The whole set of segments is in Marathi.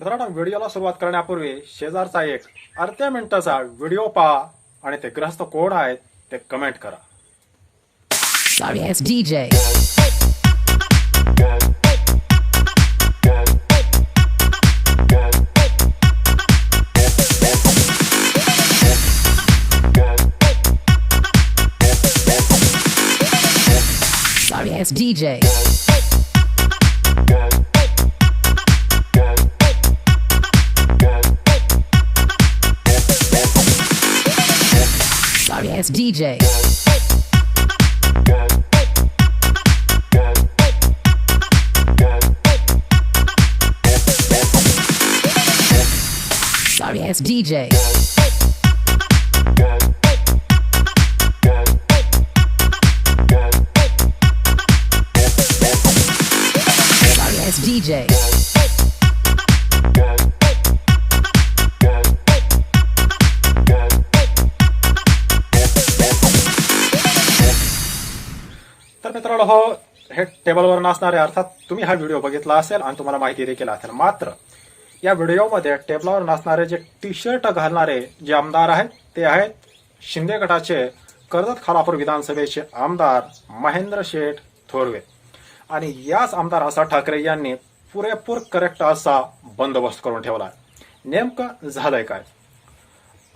मित्रांनो व्हिडिओला सुरुवात करण्यापूर्वी शेजारचा एक अर्ध्या मिनिटाचा व्हिडिओ पहा आणि ते ग्रस्त कोड आहेत ते कमेंट करा Sorry ass DJ. Sorry ass DJ. Ass DJ. Sorry ass DJ. मित्रांनो हो हे टेबलवर नसणारे अर्थात तुम्ही हा व्हिडिओ बघितला असेल आणि तुम्हाला माहिती देखील असेल. मात्र या व्हिडिओमध्ये टेबलावर नसणारे जे टी शर्ट घालणारे जे आमदार आहेत ते आहेत शिंदे गटाचे कर्जत खालापूर विधानसभेचे आमदार महेंद्र शेठ थोरवे. आणि याच आमदार आसा ठाकरे यांनी पुरेपूर करेक्ट असा बंदोबस्त करून ठेवला. नेमकं झालंय काय?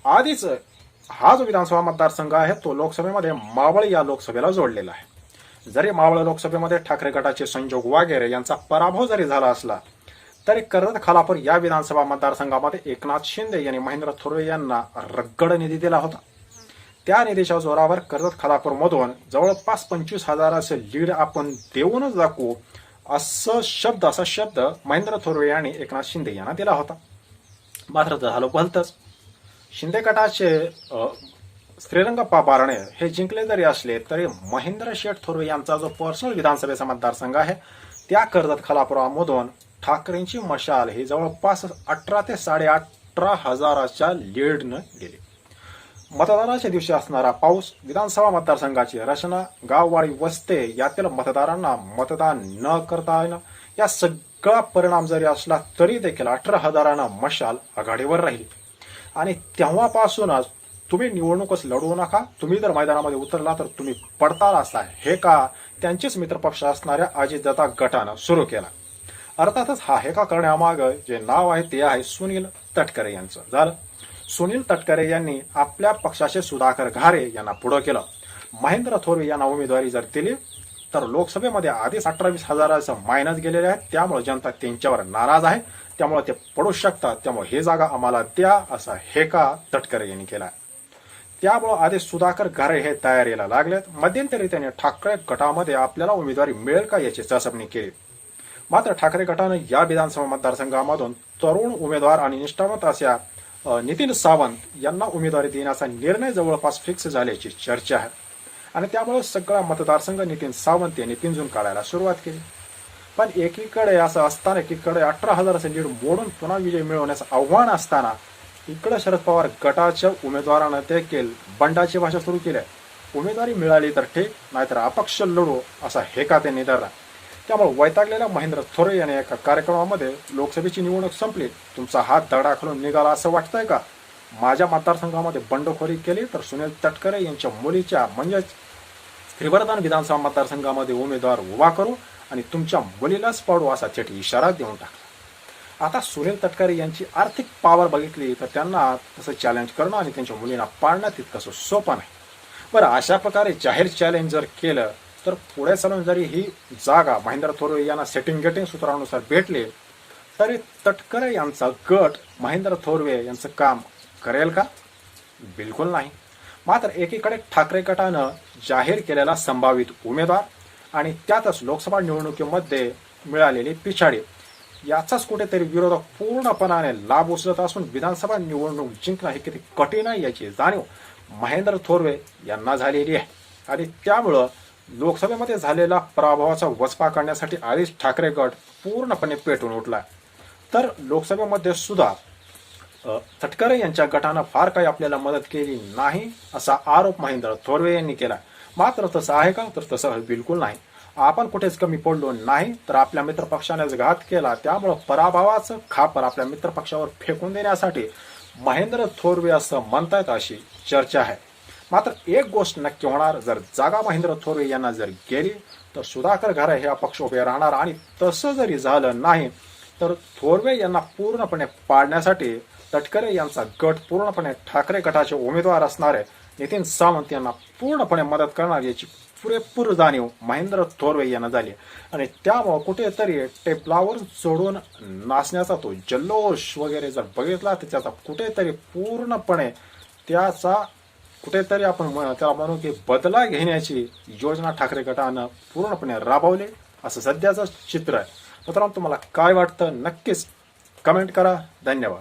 आधीच हा जो विधानसभा मतदारसंघ आहे तो लोकसभेमध्ये मावळ या लोकसभेला जोडलेला आहे. जरी मावळ लोकसभेमध्ये ठाकरे गटाचे संजोग वागेरे यांचा पराभव जरी झाला असला तरी कर्जत खालापूर या विधानसभा मतदारसंघामध्ये एकनाथ शिंदे यांनी महेंद्र थोरवे यांना रगड निधी दिला होता. त्या निधीच्या जोरावर कर्जत खालापूर मधून जवळपास पंचवीस हजाराचे लीड आपण देऊनच दाखवू असं शब्द असा शब्द महेंद्र थोरवे यांनी एकनाथ शिंदे यांना दिला होता. मात्र झालं भलतच शिंदे गटाचे श्रीरंग श्रीरंगप्पा बारणे हे जिंकले जरी असले तरी महेंद्र शेठ थोरवे यांचा जो पर्सनल विधानसभेचा मतदारसंघ आहे त्या कर्जत खालापुरामधून ठाकरेंची मशाल ही जवळपास अठरा ते साडे अठरा हजाराच्या लीडनं गेली. मतदानाच्या दिवशी असणारा पाऊस विधानसभा मतदारसंघाची रचना गाववाडी वस्ते यातील मतदारांना मतदान न करता येणं या सगळा परिणाम जरी असला तरी देखील अठरा हजारांना मशाल आघाडीवर राहिली. आणि तेव्हापासूनच तुम्ही निवडणूकच लढवू नका. तुम्ही जर मैदानामध्ये उतरला तर तुम्ही पडताल असता हे का? त्यांचेच मित्रपक्ष असणाऱ्या अजितदादा गटानं सुरू केला. अर्थातच हा हेका करण्यामागं जे नाव आहे ते आहे सुनील तटकरे यांचं. झालं. सुनील तटकरे यांनी आपल्या पक्षाचे सुधाकर घारे यांना पुढं केलं. महेंद्र थोरवे यांना उमेदवारी जर दिली तर लोकसभेमध्ये आधीच अठरावीस हजाराचं मायनस गेलेले आहे त्यामुळे जनता त्यांच्यावर नाराज आहे. त्यामुळे ते पडू शकतात. त्यामुळे हे जागा आम्हाला द्या असा हेका तटकरे यांनी केला त्यामुळे आधी सुधाकर घरे हे तयारीला लागलेत. मध्यंतरी त्यांनी ठाकरे गटामध्ये आपल्याला उमेदवारी मिळेल का याची चाचपणी केली. मात्र ठाकरे गटानं या विधानसभा मतदारसंघामधून तरुण उमेदवार आणि निष्ठावंत अशा नितीन सावंत यांना उमेदवारी देण्याचा निर्णय जवळपास फिक्स झाल्याची चर्चा आहे. आणि त्यामुळे सगळा मतदारसंघ नितीन सावंत यांनी पिंजून काढायला सुरुवात केली. पण एकीकडे असं असताना एकीकडे अठरा हजाराचं लीड मोडून पुन्हा विजय मिळवण्याचं आव्हान असताना इकडे शरद पवार गटाच्या उमेदवारानं देखील बंडाची भाषा सुरू केली आहे. उमेदवारी मिळाली तर ठीक नाहीतर अपक्ष लढू असा हेका त्यांनी धरला. त्यामुळे वैतागलेल्या महेंद्र थोरे यांनी एका कार्यक्रमामध्ये लोकसभेची निवडणूक संपली. तुमचा हात दगडा खालून निघाला असं वाटतंय का? माझ्या मतदारसंघामध्ये बंडखोरी केली तर सुनील तटकरे यांच्या मुलीच्या म्हणजेच श्रीवर्धन विधानसभा मतदारसंघामध्ये उमेदवार उभा करू आणि तुमच्या मुलीलाच पाडू असा थेट इशारा देऊन टाकला. आता सुनील तटकरे यांची आर्थिक पॉवर बघितली तर त्यांना तसं चॅलेंज करणं आणि त्यांच्या मुलींना पाळणं तितकंसं सोपं नाही. बरं अशा प्रकारे जाहीर चॅलेंज जर केलं तर पुढे चालून जरी ही जागा महेंद्र थोरवे यांना सेटिंग गेटिंग सूत्रानुसार भेटले तरी तटकरे यांचा गट महेंद्र थोरवे यांचं काम करेल का? बिलकुल नाही. मात्र एकीकडे ठाकरे गटानं जाहीर केलेला संभावित उमेदवार आणि त्यातच लोकसभा निवडणुकीमध्ये मिळालेली पिछाडी. याचाच कुठेतरी विरोधक पूर्णपणाने लाभ उचलत असून विधानसभा निवडणूक जिंकणं हे किती कठीण आहे याची जाणीव महेंद्र थोरवे यांना झालेली आहे. आणि त्यामुळं लोकसभेमध्ये झालेला पराभवाचा वचपा काढण्यासाठी आधीच ठाकरे गट पूर्णपणे पेटून उठला तर लोकसभेमध्ये सुद्धा तटकरे यांच्या गटानं फार काही आपल्याला मदत केली नाही असा आरोप महेंद्र थोरवे यांनी केला मात्र तसं आहे का? तर तसं बिलकुल नाही. आपण कुठेच कमी पडलो नाही तर आपल्या मित्रपक्षानेच घात केला त्यामुळं पराभवाचं खापर आपल्या मित्रपक्षावर फेकून देण्यासाठी महेंद्र थोरवे असं म्हणतायत अशी चर्चा आहे. मात्र एक गोष्ट नक्की होणार जर जागा महेंद्र थोरवे यांना जर गेली तर सुधाकर घरा हे अपक्ष उभे राहणार आणि तसं जरी झालं नाही तर थोरवे यांना पूर्णपणे पाडण्यासाठी तटकरे यांचा गट पूर्णपणे ठाकरे गटाचे उमेदवार असणारे नितीन सावंत यांना पूर्णपणे मदत करणार याची पुरेपूर जाणीव महेंद्र थोरवे यांना झाली आणि त्यामुळं कुठेतरी टेबलावर चढून नाचण्याचा तो जल्लोष वगैरे जर बघितला तर त्याचा कुठेतरी पूर्णपणे त्याचा कुठेतरी आपण त्याला म्हणू की बदला घेण्याची योजना ठाकरे गटानं पूर्णपणे राबवली. असं सध्याचं चित्र आहे. मित्रांनो तुम्हाला काय वाटतं नक्कीच कमेंट करा. धन्यवाद.